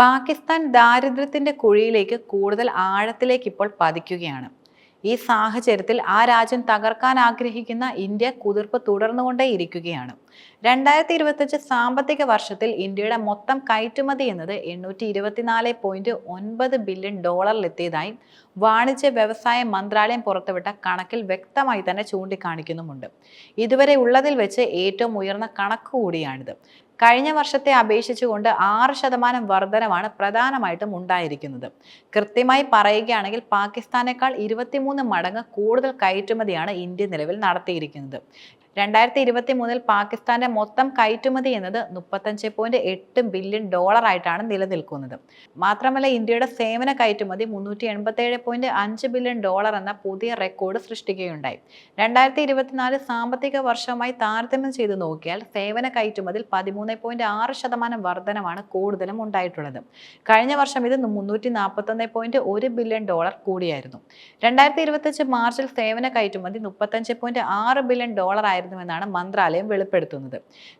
പാകിസ്ഥാൻ ദാരിദ്ര്യത്തിന്റെ കുഴിയിലേക്ക് കൂടുതൽ ആഴത്തിലേക്ക് ഇപ്പോൾ പതിക്കുകയാണ്. ഈ സാഹചര്യത്തിൽ ആ രാജ്യം തകർക്കാൻ ആഗ്രഹിക്കുന്ന ഇന്ത്യ കുതിർപ്പ് തുടർന്നുകൊണ്ടേയിരിക്കുകയാണ് രണ്ടായിരത്തി ഇരുപത്തഞ്ച് സാമ്പത്തിക വർഷത്തിൽ ഇന്ത്യയുടെ മൊത്തം കയറ്റുമതി എന്നത് എണ്ണൂറ്റി ഇരുപത്തിനാല് പോയിന്റ് ഒൻപത് ബില്യൺ ഡോളറിലെത്തിയതായി വാണിജ്യ വ്യവസായ മന്ത്രാലയം പുറത്തുവിട്ട കണക്കിൽ വ്യക്തമായി തന്നെ ചൂണ്ടിക്കാണിക്കുന്നുമുണ്ട്. ഇതുവരെ ഉള്ളതിൽ വെച്ച് ഏറ്റവും ഉയർന്ന കണക്ക് കൂടിയാണിത്. കഴിഞ്ഞ വർഷത്തെ അപേക്ഷിച്ചുകൊണ്ട് ആറ് ശതമാനം വർധനമാണ് പ്രധാനമായിട്ടും ഉണ്ടായിരിക്കുന്നത്. കൃത്യമായി പറയുകയാണെങ്കിൽ പാകിസ്ഥാനേക്കാൾ ഇരുപത്തിമൂന്ന് മടങ്ങ് കൂടുതൽ കയറ്റുമതിയാണ് ഇന്ത്യ നിലവിൽ നടത്തിയിരിക്കുന്നത്. രണ്ടായിരത്തി ഇരുപത്തി മൂന്നിൽ പാകിസ്ഥാന്റെ മൊത്തം കയറ്റുമതി എന്നത് മുപ്പത്തഞ്ച് പോയിന്റ് എട്ട് ബില്യൺ ഡോളർ ആയിട്ടാണ് നിലനിൽക്കുന്നത്. മാത്രമല്ല ഇന്ത്യയുടെ സേവന കയറ്റുമതി മുന്നൂറ്റി എൺപത്തേഴ് പോയിന്റ് അഞ്ച് ബില്യൺ ഡോളർ എന്ന പുതിയ റെക്കോർഡ് സൃഷ്ടിക്കുകയുണ്ടായി. രണ്ടായിരത്തി ഇരുപത്തിനാല് സാമ്പത്തിക വർഷവുമായി താരതമ്യം ചെയ്തു നോക്കിയാൽ സേവന കയറ്റുമതിയിൽ പതിമൂന്ന് പോയിന്റ് ആറ് ശതമാനം വർധനമാണ് കൂടുതലും ഉണ്ടായിട്ടുള്ളത്. കഴിഞ്ഞ വർഷം ഇത് മുന്നൂറ്റി നാൽപ്പത്തൊന്ന് പോയിന്റ് ഒരു ബില്യൺ ഡോളർ കൂടിയായിരുന്നു. രണ്ടായിരത്തി ഇരുപത്തഞ്ച് മാർച്ചിൽ സേവന കയറ്റുമതി മുപ്പത്തഞ്ച് പോയിന്റ് ആറ് ബില്യൺ ഡോളർ ആയിരുന്നുവെന്നാണ് മന്ത്രാലയം വെളിപ്പെടുത്തുന്നത്.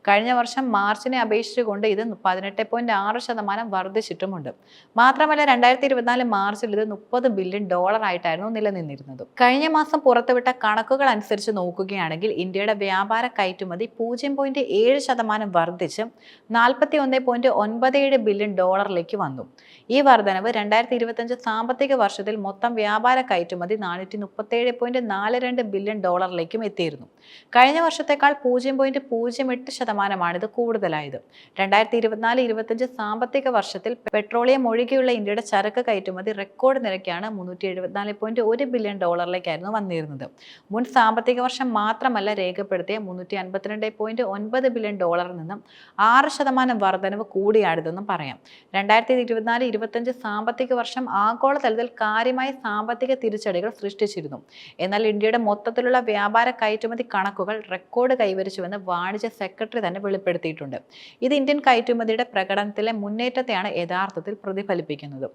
കഴിഞ്ഞ വർഷം മാർച്ചിനെ അപേക്ഷിച്ചുകൊണ്ട് ഇത് പതിനെട്ട് പോയിന്റ് ആറ് ശതമാനം വർദ്ധിച്ചിട്ടുമുണ്ട്. മാത്രമല്ല രണ്ടായിരത്തി ഇരുപത്തിനാല് മാർച്ചിൽ ഇത് മുപ്പത് ബില്യൺ ഡോളർ ആയിട്ടായിരുന്നു നിലനിന്നിരുന്നത്. കഴിഞ്ഞ മാസം പുറത്തുവിട്ട കണക്കുകൾ അനുസരിച്ച് നോക്കുകയാണെങ്കിൽ ഇന്ത്യയുടെ വ്യാപാര കയറ്റുമതി പൂജ്യം പോയിന്റ് ഏഴ് ശതമാനം വർദ്ധിച്ച് നാൽപ്പത്തി ഒന്ന് പോയിന്റ് ഒൻപത് ഏഴ് ബില്യൺ ഡോളറിലേക്ക് വന്നു. ഈ വർധനവ് രണ്ടായിരത്തി ഇരുപത്തഞ്ച് സാമ്പത്തിക വർഷത്തിൽ മൊത്തം വ്യാപാര കയറ്റുമതി നാനൂറ്റി മുപ്പത്തേഴ് പോയിന്റ് നാല് രണ്ട് ബില്യൺ ഡോളറിലേക്കും എത്തിയിരുന്നു. കഴിഞ്ഞ വർഷത്തേക്കാൾ പൂജ്യം പോയിന്റ് പൂജ്യം എട്ട് ശതമാനമാണ് ഇത് കൂടുതലായത്. രണ്ടായിരത്തി ഇരുപത്തിനാല് ഇരുപത്തിയഞ്ച് സാമ്പത്തിക വർഷത്തിൽ പെട്രോളിയം ഒഴികെയുള്ള ഇന്ത്യയുടെ ചരക്ക് കയറ്റുമതി റെക്കോർഡ് നിരക്കാണ് മുന്നൂറ്റി എഴുപത്തിനാല് പോയിന്റ് ഒരു ബില്യൺ ഡോളറിലേക്കായിരുന്നു വന്നിരുന്നത്. മുൻ സാമ്പത്തിക വർഷം മാത്രമല്ല രേഖപ്പെടുത്തിയ മുന്നൂറ്റി അൻപത്തിരണ്ട് പോയിന്റ് ഒൻപത് ബില്യൺ ഡോളറിൽ നിന്നും ആറ് ശതമാനം വർധനവ് കൂടിയാണിതെന്നും പറയാം. രണ്ടായിരത്തി ഇരുപത്തിനാല് ഇരുപത്തഞ്ച് സാമ്പത്തിക വർഷം ആഗോളതലത്തിൽ കാര്യമായ സാമ്പത്തിക തിരിച്ചടികൾ സൃഷ്ടിച്ചിരുന്നു. എന്നാൽ ഇന്ത്യയുടെ മൊത്തത്തിലുള്ള വ്യാപാര കയറ്റുമതി കണക്കുകൾ റെക്കോർഡ് കൈവരിച്ചുവെന്ന് വാണിജ്യ സെക്രട്ടറി തന്നെ വെളിപ്പെടുത്തിയിട്ടുണ്ട്. ഇത് ഇന്ത്യൻ കയറ്റുമതിയുടെ പ്രകടനത്തിലെ മുന്നേറ്റത്തെയാണ് യഥാർത്ഥത്തിൽ പ്രതിഫലിപ്പിക്കുന്നത്.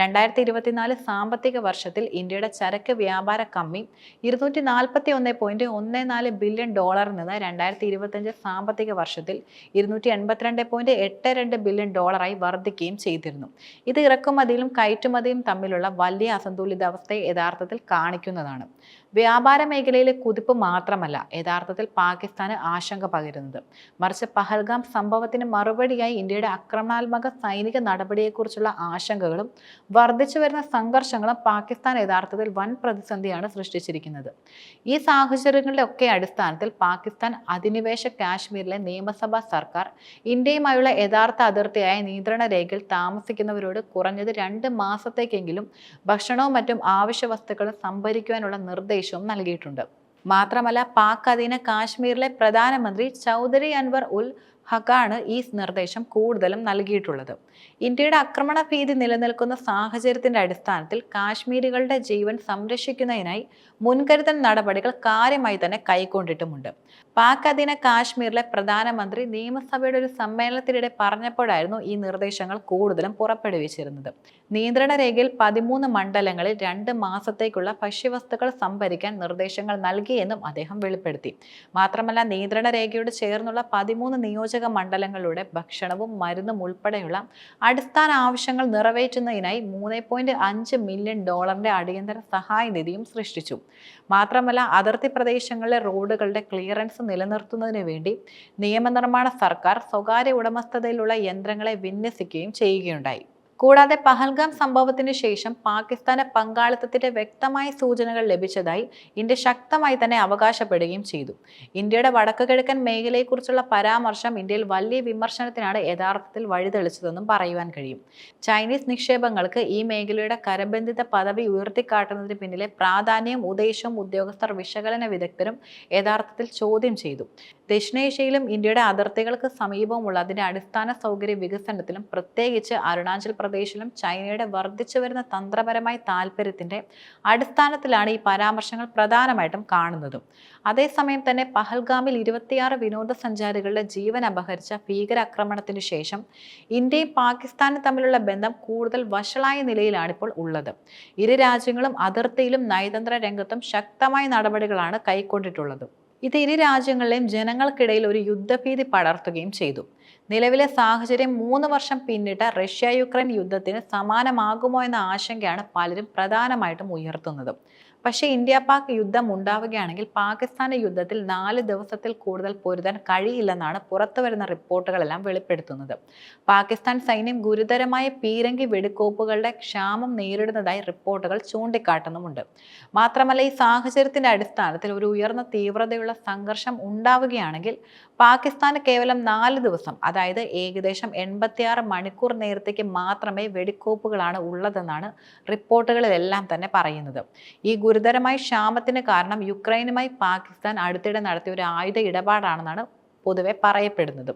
രണ്ടായിരത്തി ഇരുപത്തിനാല് സാമ്പത്തിക വർഷത്തിൽ ഇന്ത്യയുടെ ചരക്ക് വ്യാപാര കമ്മി ഇരുന്നൂറ്റി നാൽപ്പത്തി ഒന്ന് പോയിന്റ് ഒന്ന് നാല് ബില്യൺ ഡോളറിൽ നിന്ന് രണ്ടായിരത്തി ഇരുപത്തഞ്ച് സാമ്പത്തിക വർഷത്തിൽ ഇരുന്നൂറ്റി എൺപത്തിരണ്ട് പോയിന്റ് എട്ട് രണ്ട് ബില്യൺ ഡോളറായി വർദ്ധിക്കുകയും ചെയ്തിരുന്നു. ഇത് ഇറക്കുമതിയിലും കയറ്റുമതിയും തമ്മിലുള്ള വലിയ അസന്തുലിതാവസ്ഥയെ യഥാർത്ഥത്തിൽ കാണിക്കുന്നതാണ്. വ്യാപാര മേഖലയിലെ കുതിപ്പ് മാത്രമല്ല യഥാർത്ഥത്തിൽ പാകിസ്ഥാന് ആശങ്ക പകരുന്നത്. മറിച്ച് പഹൽഗാം സംഭവത്തിന് മറുപടിയായി ഇന്ത്യയുടെ ആക്രമണാത്മക സൈനിക നടപടിയെക്കുറിച്ചുള്ള ആശങ്കകളും വർദ്ധിച്ചു വരുന്ന സംഘർഷങ്ങളും പാകിസ്ഥാൻ യഥാർത്ഥത്തിൽ വൻ പ്രതിസന്ധിയാണ് സൃഷ്ടിച്ചിരിക്കുന്നത്. ഈ സാഹചര്യങ്ങളുടെ ഒക്കെ അടിസ്ഥാനത്തിൽ പാകിസ്ഥാൻ അധിനിവേശ കാശ്മീരിലെ നിയമസഭാ സർക്കാർ ഇന്ത്യയുമായുള്ള യഥാർത്ഥ അതിർത്തിയായ നിയന്ത്രണ രേഖയിൽ താമസിക്കുന്നവരോട് കുറഞ്ഞത് രണ്ട് മാസത്തേക്കെങ്കിലും ഭക്ഷണവും മറ്റും ആവശ്യ വസ്തുക്കളും സംഭരിക്കുവാനുള്ള നിർദ്ദേശവും നൽകിയിട്ടുണ്ട്. മാത്രമല്ല പാക് അധീന കാശ്മീരിലെ പ്രധാനമന്ത്രി ചൗധരി അൻവർ ഉൽ ഹക്കാണ് ഈ നിർദ്ദേശം കൂടുതലും നൽകിയിട്ടുള്ളത്. ഇന്ത്യയുടെ ആക്രമണ ഭീതി നിലനിൽക്കുന്ന സാഹചര്യത്തിന്റെ അടിസ്ഥാനത്തിൽ കാശ്മീരികളുടെ ജീവൻ സംരക്ഷിക്കുന്നതിനായി മുൻകരുതൽ നടപടികൾ കാര്യമായി തന്നെ കൈക്കൊണ്ടിട്ടുമുണ്ട്. പാക് അധീന കാശ്മീരിലെ പ്രധാനമന്ത്രി നിയമസഭയുടെ ഒരു സമ്മേളനത്തിനിടെ പറഞ്ഞപ്പോഴായിരുന്നു ഈ നിർദ്ദേശങ്ങൾ കൂടുതലും പുറപ്പെടുവിച്ചിരുന്നത്. നിയന്ത്രണ രേഖയിൽ പതിമൂന്ന് മണ്ഡലങ്ങളിൽ രണ്ട് മാസത്തേക്കുള്ള ഭക്ഷ്യവസ്തുക്കൾ സംഭരിക്കാൻ നിർദ്ദേശങ്ങൾ നൽകിയെന്നും അദ്ദേഹം വെളിപ്പെടുത്തി. മാത്രമല്ല നിയന്ത്രണ രേഖയോട് ചേർന്നുള്ള പതിമൂന്ന് നിയോജക മണ്ഡലങ്ങളുടെ ഭക്ഷണവും മരുന്നും ഉൾപ്പെടെയുള്ള അടിസ്ഥാന ആവശ്യങ്ങൾ നിറവേറ്റുന്നതിനായി മൂന്ന് പോയിന്റ് അഞ്ച് മില്യൺ ഡോളറിന്റെ അടിയന്തര സഹായ നിധിയും സൃഷ്ടിച്ചു. മാത്രമല്ല അതിർത്തി പ്രദേശങ്ങളിലെ റോഡുകളുടെ ക്ലിയറൻസ് നിലനിർത്തുന്നതിന് വേണ്ടി നിയമനിർമ്മാണ സർക്കാർ സ്വകാര്യ ഉടമസ്ഥതയിലുള്ള യന്ത്രങ്ങളെ വിന്യസിക്കുകയും ചെയ്യുകയുണ്ടായി. കൂടാതെ പഹൽഗാം സംഭവത്തിന് ശേഷം പാകിസ്ഥാന് പങ്കാളിത്തത്തിന്റെ വ്യക്തമായ സൂചനകൾ ലഭിച്ചതായി ഇന്ത്യ ശക്തമായി തന്നെ അവകാശപ്പെടുകയും ചെയ്തു. ഇന്ത്യയുടെ വടക്കു കിഴക്കൻ മേഖലയെക്കുറിച്ചുള്ള പരാമർശം ഇന്ത്യയിൽ വലിയ വിമർശനത്തിനാണ് യഥാർത്ഥത്തിൽ വഴിതെളിച്ചതെന്നും പറയുവാൻ കഴിയും. ചൈനീസ് നിക്ഷേപങ്ങൾക്ക് ഈ മേഖലയുടെ കരബന്ധിത പദവി ഉയർത്തിക്കാട്ടുന്നതിന് പിന്നിലെ പ്രാധാന്യം ഉദ്ദേശവും ഉദ്യോഗസ്ഥർ വിശകലന വിദഗ്ധരും യഥാർത്ഥത്തിൽ ചോദ്യം ചെയ്തു. ദക്ഷിണേഷ്യയിലും ഇന്ത്യയുടെ അതിർത്തികൾക്ക് സമീപമുള്ള അതിന്റെ അടിസ്ഥാന സൗകര്യ വികസനത്തിലും പ്രത്യേകിച്ച് അരുണാചൽ പ്രദേശിലും ചൈനയുടെ വർദ്ധിച്ചു വരുന്ന തന്ത്രപരമായ താല്പര്യത്തിന്റെ അടിസ്ഥാനത്തിലാണ് ഈ പരാമർശങ്ങൾ പ്രധാനമായിട്ടും കാണുന്നതും. അതേസമയം തന്നെ പഹൽഗാമിൽ ഇരുപത്തിയാറ് വിനോദസഞ്ചാരികളുടെ ജീവൻ അപഹരിച്ച ഭീകരാക്രമണത്തിന് ശേഷം ഇന്ത്യയും പാകിസ്ഥാനും തമ്മിലുള്ള ബന്ധം കൂടുതൽ വഷളായ നിലയിലാണ് ഇപ്പോൾ ഉള്ളത്. ഇരു രാജ്യങ്ങളും അതിർത്തിയിലും നയതന്ത്ര രംഗത്തും ശക്തമായ നടപടികളാണ് കൈക്കൊണ്ടിട്ടുള്ളത്. ഇത് ഇരു രാജ്യങ്ങളിലെയും ജനങ്ങൾക്കിടയിൽ ഒരു യുദ്ധഭീതി പടർത്തുകയും ചെയ്തു. നിലവിലെ സാഹചര്യം മൂന്ന് വർഷം പിന്നിട്ട റഷ്യ യുക്രൈൻ യുദ്ധത്തിന് സമാനമാകുമോ എന്ന ആശങ്കയാണ് പലരും പ്രധാനമായിട്ടും ഉയർത്തുന്നത്. പക്ഷേ ഇന്ത്യ പാക് യുദ്ധം ഉണ്ടാവുകയാണെങ്കിൽ പാകിസ്ഥാന്റെ യുദ്ധത്തിൽ നാല് ദിവസത്തിൽ കൂടുതൽ പൊരുതാൻ കഴിയില്ലെന്നാണ് പുറത്തുവരുന്ന റിപ്പോർട്ടുകളെല്ലാം വെളിപ്പെടുത്തുന്നത്. പാകിസ്ഥാൻ സൈന്യം ഗുരുതരമായ പീരങ്കി വെടിക്കോപ്പുകളുടെ ക്ഷാമം നേരിടുന്നതായി റിപ്പോർട്ടുകൾ ചൂണ്ടിക്കാട്ടുന്നുമുണ്ട്. മാത്രമല്ല ഈ സാഹചര്യത്തിന്റെ അടിസ്ഥാനത്തിൽ ഒരു ഉയർന്ന തീവ്രതയുള്ള സംഘർഷം ഉണ്ടാവുകയാണെങ്കിൽ പാകിസ്ഥാന് കേവലം നാല് ദിവസം അതായത് ഏകദേശം എൺപത്തിയാറ് മണിക്കൂർ നേരത്തേക്ക് മാത്രമേ വെടിക്കോപ്പുകളാണ് ഉള്ളതെന്നാണ് റിപ്പോർട്ടുകളിലെല്ലാം തന്നെ പറയുന്നത്. ഈ ഗുരുതരമായ ക്ഷാമത്തിന് കാരണം യുക്രൈനുമായി പാകിസ്ഥാൻ അടുത്തിടെ നടത്തിയ ഒരു ആയുധ ഇടപാടാണെന്നാണ് പൊതുവെ പറയപ്പെടുന്നത്.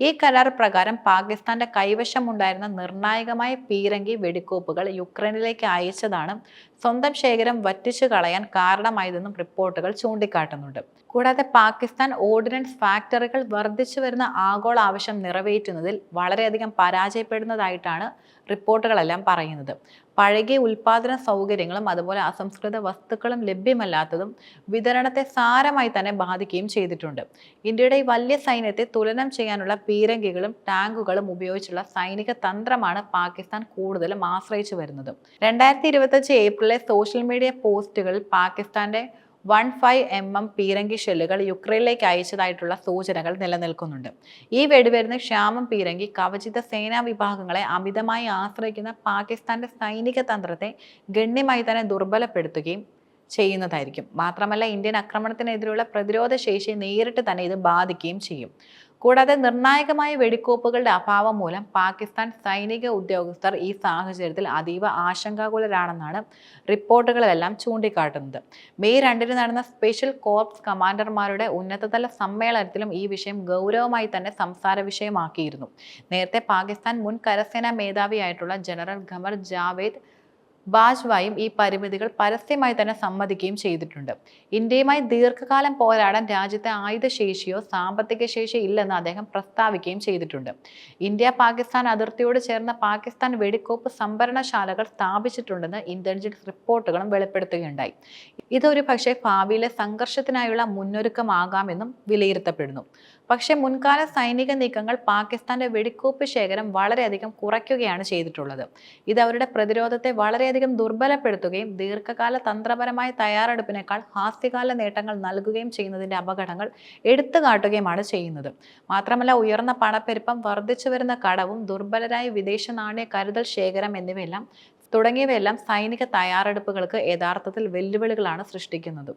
ഈ കരാർ പ്രകാരം പാകിസ്ഥാന്റെ കൈവശമുണ്ടായിരുന്ന നിർണായകമായ പീരങ്കി വെടിക്കോപ്പുകൾ യുക്രൈനിലേക്ക് അയച്ചതാണ് സ്വന്തം ശേഖരം വറ്റിച്ചു കളയാൻ കാരണമായതെന്നും റിപ്പോർട്ടുകൾ ചൂണ്ടിക്കാട്ടുന്നുണ്ട്. കൂടാതെ പാകിസ്ഥാൻ ഓർഡിനൻസ് ഫാക്ടറികൾ വർദ്ധിച്ചു വരുന്ന ആഗോള ആവശ്യം നിറവേറ്റുന്നതിൽ വളരെയധികം പരാജയപ്പെടുന്നതായിട്ടാണ് റിപ്പോർട്ടുകളെല്ലാം പറയുന്നത്. പഴകിയ ഉൽപാദന സൗകര്യങ്ങളും അതുപോലെ അസംസ്കൃത വസ്തുക്കളും ലഭ്യമല്ലാത്തതും വിതരണത്തെ സാരമായി തന്നെ ബാധിക്കുകയും ചെയ്തിട്ടുണ്ട്. ഇന്ത്യയുടെ ഈ വലിയ സൈന്യത്തെ തുലനം ചെയ്യാനുള്ള പീരങ്കികളും ടാങ്കുകളും ഉപയോഗിച്ചുള്ള സൈനിക തന്ത്രമാണ് പാകിസ്ഥാൻ കൂടുതലും ആശ്രയിച്ചു വരുന്നത്. രണ്ടായിരത്തി ഇരുപത്തഞ്ച് ഏപ്രിലെ സോഷ്യൽ മീഡിയ പോസ്റ്റുകളിൽ പാകിസ്ഥാന്റെ വൺ ഫൈവ് എം എം പീരങ്കി ഷെല്ലുകൾ യുക്രൈനിലേക്ക് അയച്ചതായിട്ടുള്ള സൂചനകൾ നിലനിൽക്കുന്നുണ്ട്. ഈ വെടിവരുന്ന ക്ഷാമം പീരങ്കി കവചിത സേനാ വിഭാഗങ്ങളെ അമിതമായി ആശ്രയിക്കുന്ന പാകിസ്ഥാന്റെ സൈനിക തന്ത്രത്തെ ഗണ്യമായി തന്നെ ദുർബലപ്പെടുത്തുകയും ചെയ്യുന്നതായിരിക്കും. മാത്രമല്ല ഇന്ത്യൻ ആക്രമണത്തിനെതിരെയുള്ള പ്രതിരോധ ശേഷി നേരിട്ട് തന്നെ ഇത് ബാധിക്കുകയും ചെയ്യും. കൂടാതെ നിർണായകമായ വെടിക്കോപ്പുകളുടെ അഭാവം മൂലം പാകിസ്ഥാൻ സൈനിക ഉദ്യോഗസ്ഥർ ഈ സാഹചര്യത്തിൽ അതീവ ആശങ്കാകുലരാണെന്നാണ് റിപ്പോർട്ടുകളെല്ലാം ചൂണ്ടിക്കാട്ടുന്നത്. മെയ് രണ്ടിന് നടന്ന സ്പെഷ്യൽ കോർപ്സ് കമാൻഡർമാരുടെ ഉന്നതതല സമ്മേളനത്തിലും ഈ വിഷയം ഗൗരവമായി തന്നെ സംസാര വിഷയമാക്കിയിരുന്നു. നേരത്തെ പാകിസ്ഥാൻ മുൻ കരസേനാ മേധാവിയായിട്ടുള്ള ജനറൽ ഖമർ ജാവേദ് ബാജ്വായും ഈ പരിമിതികൾ പരസ്യമായി തന്നെ സമ്മതിക്കുകയും ചെയ്തിട്ടുണ്ട്. ഇന്ത്യയുമായി ദീർഘകാലം പോരാടാൻ രാജ്യത്തെ ആയുധശേഷിയോ സാമ്പത്തിക ശേഷിയോ ഇല്ലെന്ന് അദ്ദേഹം പ്രസ്താവിക്കുകയും ചെയ്തിട്ടുണ്ട്. ഇന്ത്യ പാകിസ്ഥാൻ അതിർത്തിയോട് ചേർന്ന പാകിസ്ഥാൻ വെടിക്കോപ്പ് സംഭരണശാലകൾ സ്ഥാപിച്ചിട്ടുണ്ടെന്ന് ഇന്റലിജൻസ് റിപ്പോർട്ടുകളും വെളിപ്പെടുത്തുകയുണ്ടായി. ഇതൊരു പക്ഷേ ഭാവിയിലെ സംഘർഷത്തിനായുള്ള മുന്നൊരുക്കമാകാമെന്നും വിലയിരുത്തപ്പെടുന്നു. പക്ഷേ മുൻകാല സൈനിക നീക്കങ്ങൾ പാകിസ്ഥാന്റെ വെടിക്കോപ്പ് ശേഖരം വളരെയധികം കുറയ്ക്കുകയാണ് ചെയ്തിട്ടുള്ളത്. ഇത് അവരുടെ പ്രതിരോധത്തെ വളരെയധികം ദുർബലപ്പെടുത്തുകയും ദീർഘകാല തന്ത്രപരമായ തയ്യാറെടുപ്പിനേക്കാൾ ഹാസ്യകാല നേട്ടങ്ങൾ നൽകുകയും ചെയ്യുന്നതിന്റെ അപകടങ്ങൾ എടുത്തു കാട്ടുകയുമാണ് ചെയ്യുന്നത്. മാത്രമല്ല ഉയർന്ന പണപ്പെരുപ്പം വർദ്ധിച്ചു വരുന്ന കടവും ദുർബലരായ വിദേശ നാണയ കരുതൽ ശേഖരം എന്നിവയെല്ലാം തുടങ്ങിയവയെല്ലാം സൈനിക തയ്യാറെടുപ്പുകൾക്ക് യഥാർത്ഥത്തിൽ വെല്ലുവിളികളാണ് സൃഷ്ടിക്കുന്നത്.